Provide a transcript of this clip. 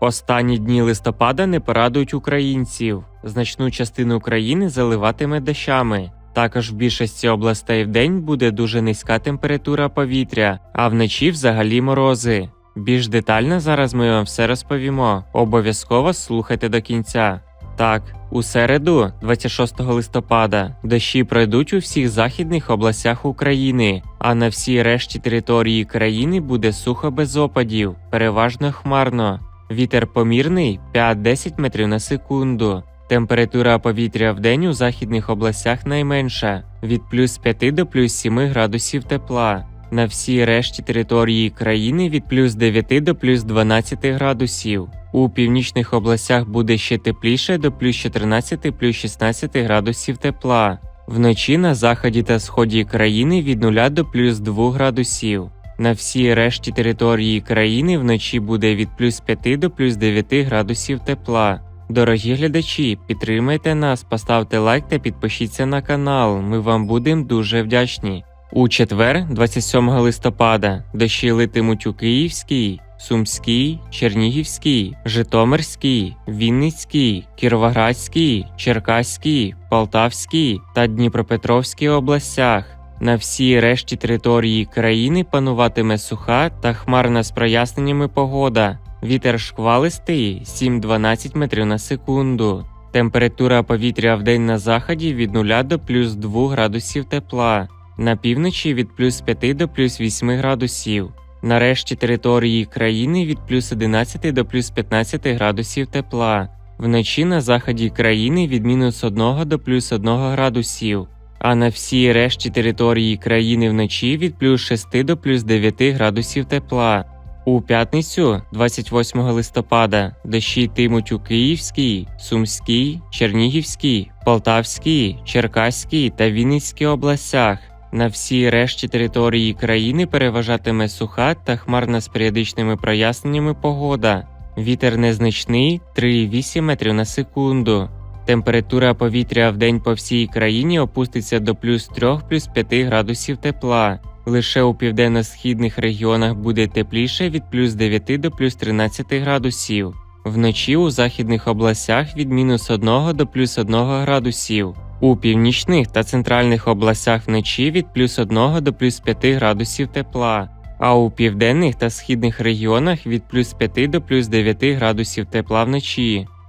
Останні дні листопада не порадують українців. Значну частину країни заливатиме дощами. Також в більшості областей в день буде дуже низька температура повітря, а вночі взагалі морози. Більш детально зараз ми вам все розповімо. Обов'язково слухайте до кінця. Так, у середу, 26 листопада, дощі пройдуть у всіх західних областях України, а на всій решті території країни буде сухо без опадів, переважно хмарно. Вітер помірний 5-10 метрів на секунду. Температура повітря в день у західних областях найменша від плюс 5 до плюс 7 градусів тепла. На всій решті території країни від плюс 9 до плюс 12 градусів. У північних областях буде ще тепліше до плюс 14 плюс 16 градусів тепла. Вночі на заході та сході країни від 0 до плюс 2 градусів. На всій решті території країни вночі буде від плюс 5 до плюс 9 градусів тепла. Дорогі глядачі, підтримайте нас, поставте лайк та підпишіться на канал. Ми вам будемо дуже вдячні. У четвер, 27 листопада, дощі литимуть у Київській, Сумській, Чернігівській, Житомирській, Вінницькій, Кіровоградській, Черкаській, Полтавській та Дніпропетровській областях. На всій решті території країни пануватиме суха та хмарна з проясненнями погода. Вітер шквалистий 7-12 метрів на секунду. Температура повітря в день на заході від 0 до плюс 2 градусів тепла, на півночі від плюс 5 до плюс 8 градусів. На решті території країни від плюс 11 до плюс 15 градусів тепла. Вночі на заході країни від мінус 1 до плюс 1 градусів. А на всій решті території країни вночі від плюс 6 до плюс 9 градусів тепла. У п'ятницю, 28 листопада, дощі йтимуть у Київській, Сумській, Чернігівській, Полтавській, Черкаській та Вінницькій областях. На всій решті території країни переважатиме суха та хмарна з періодичними проясненнями погода. Вітер незначний 3,8 метрів на секунду. Температура повітря в день по всій країні опуститься до плюс 3 плюс 5 градусів тепла. Лише у південно-східних регіонах буде тепліше від плюс 9 до плюс 13 градусів. Вночі у західних областях від мінус 1 до плюс 1 градусів. У північних та центральних областях вночі від плюс 1 до плюс 5 градусів тепла. А у південних та східних регіонах від плюс 5 до плюс 9 градусів тепла вночі.